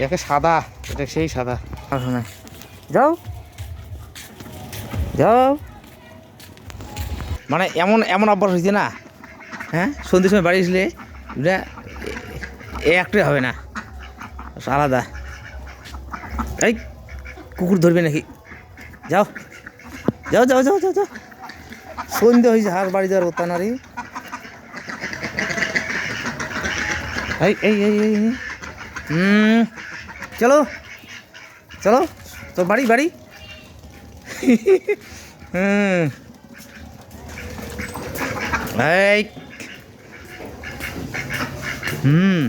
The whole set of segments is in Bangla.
একে সাদা, এটা সেই সাদা। আর শোনে। যাও। যাও। মানে এমন এমন অভ্যাস হয়েছে না? হ্যাঁ? সন্ধ্যের সময় বাড়ি আসলে একটাই হবে না। আলাদা। এই কুকুর ধরবে নাকি? যাও। যাও যাও যাও যাও যাও। সন্ধে হয়েছে হাঁস বাড়ি যাওয়ার হতো না রে এই এই এই। হুম চলো চলো তোর বাড়ি বাড়ি। হুম এই। হুম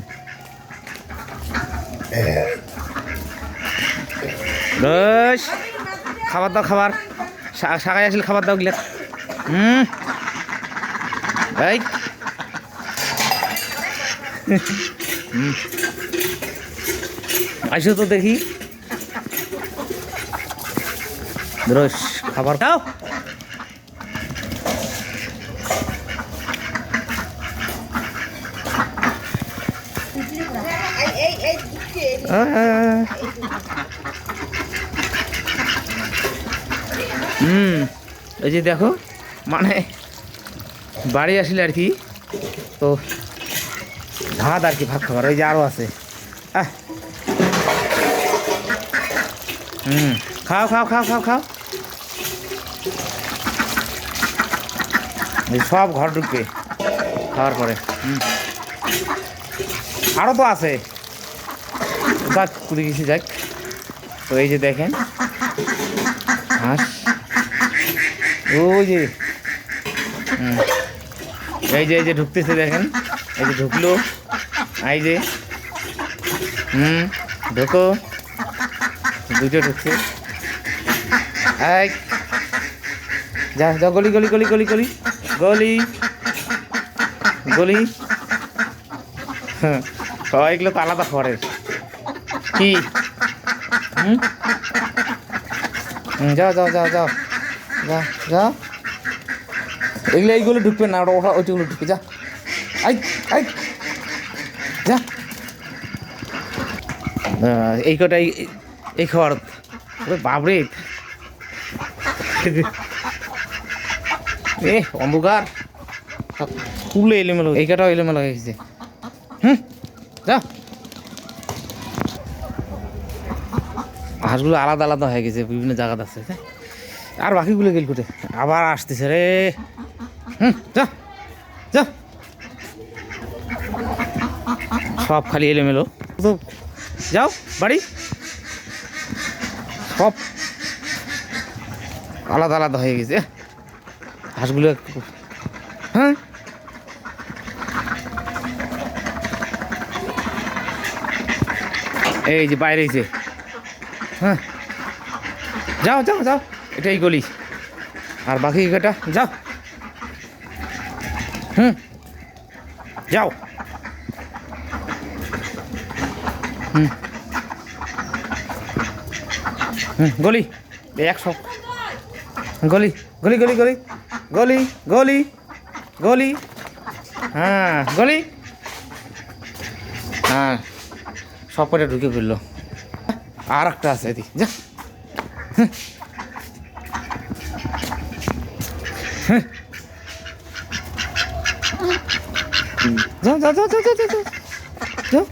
খাবার দাও, খাবার। সাগাই আসলে খাবার দাও, গিলা। হুম। এই। আসো তো দেখি। রোজ খাবার খাও। হুম। এই যে দেখো। মানে বাড়ি আসলে আর কি, তো ভাত আর কি ভাত খাবার, ওই যে আরও আছে। হুম, খাও খাও খাও খাও খাও। সব ঘর ঢুকবে খাওয়ার পরে, হুম। আরও তো আছে। যাক, কুড়ি গেছি যাক। তো এই যে দেখেন, হাঁস। ওই যে। এই যে এই যে ঢুকতেছে দেখেন। এই যে ঢুকলো। এই যে। হুম, ঢোকো। দুটো ঢুকছে। যা যা, গলি গলি গলি গলি গলি। গলি। গলি। হ্যাঁ সবাইগুলো তো আলাদা খড়ের কি? হুম? যাও যাও যাও। যা, যাও। এগুলো, এইগুলো ঢুকবে না, ওটা ওটা, ওইগুলো ঢুকবে, যা। আই আই। যা। এই কটা, এই ওরে বাবরে এ, অন্ধকার। তুলে এলোমেলো, এই কটাও এলোমেলো হয়ে গেছে। হুম, যা। হাঁসগুলো আলাদা আলাদা হয়ে গেছে, বিভিন্ন জায়গাতে আছে হ্যাঁ? আর বাকিগুলো গেল কোটে আবার আসতেছে রে। যা যা। সব খালি এলোমেলো। তো যাও, বাড়ি। সব আলাদা আলাদা হয়ে গেছে। হাঁসগুলো হ্যাঁ? এই যে বাইরে হ্যাঁ। যাও যাও যাও। এটাই গলি। আর বাকি এটা যাও। হুম। যাও। হুম। হুম, গলি। একশো। গলি গলি গলি গলি। গলি গলি গলি। হ্যাঁ গলি। হ্যাঁ সব কটা ঢুকে ফেলল। আর একটা আছে এদিকে, যা। হ্যাঁ। হ্যাঁ। যাও যাও যাও যাও যাও যাও যাও